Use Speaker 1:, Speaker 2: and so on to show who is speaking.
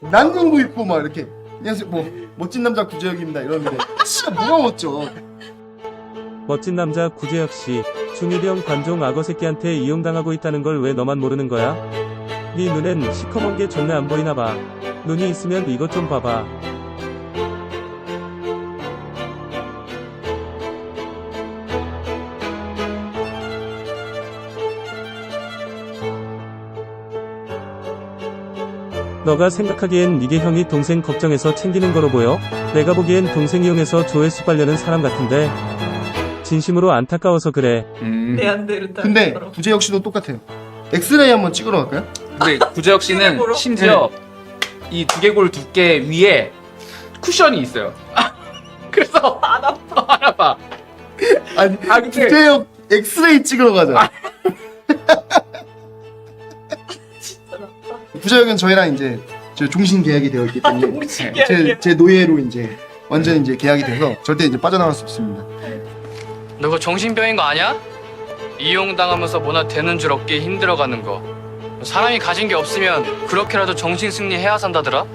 Speaker 1: 난닝구 입고 막 이렇게 안녕하세요 뭐 멋진 남자 구재혁입니다 이러는데 진짜 뭐가 멋져
Speaker 2: 멋진 남자 구재혁 씨, 중일형 관종 악어 새끼한테 이용당하고 있다는 걸 왜 너만 모르는 거야? 네 눈엔 시커먼 게 존나 안 보이나 봐. 눈이 있으면 이것 좀 봐봐. 너가 생각하기엔 이게 형이 동생 걱정해서 챙기는 거로 보여? 내가 보기엔 동생 이용해서 조회수 빨려는 사람 같은데 진심으로 안타까워서 그래.
Speaker 3: 음.
Speaker 4: 네안데르탈.
Speaker 1: 근데 구재혁 씨도 똑같아요 엑스레이 한번 찍으러 갈까요?
Speaker 3: 근데 구재혁 씨는? 심지어 이 두개골 두께 위에 쿠션이 있어요. 그래서
Speaker 4: 안 아파.
Speaker 3: 안 아파.
Speaker 1: 아니
Speaker 3: 아 근데
Speaker 1: 구재혁 엑스레이 찍으러 가자 구재혁은 저희랑 이제 저 종신 계약이 되어 있기 때문에
Speaker 4: 동시에
Speaker 1: 제, 제 노예로 이제 완전 이제 계약이 돼서 절대 이제 빠져나갈 수 없습니다
Speaker 5: 너 그거 정신병인 거 아냐? 이용당하면서 뭐나 되는 줄 얻기 힘들어가는 거. 사람이 가진 게 없으면 그렇게라도 정신 승리해야 산다더라.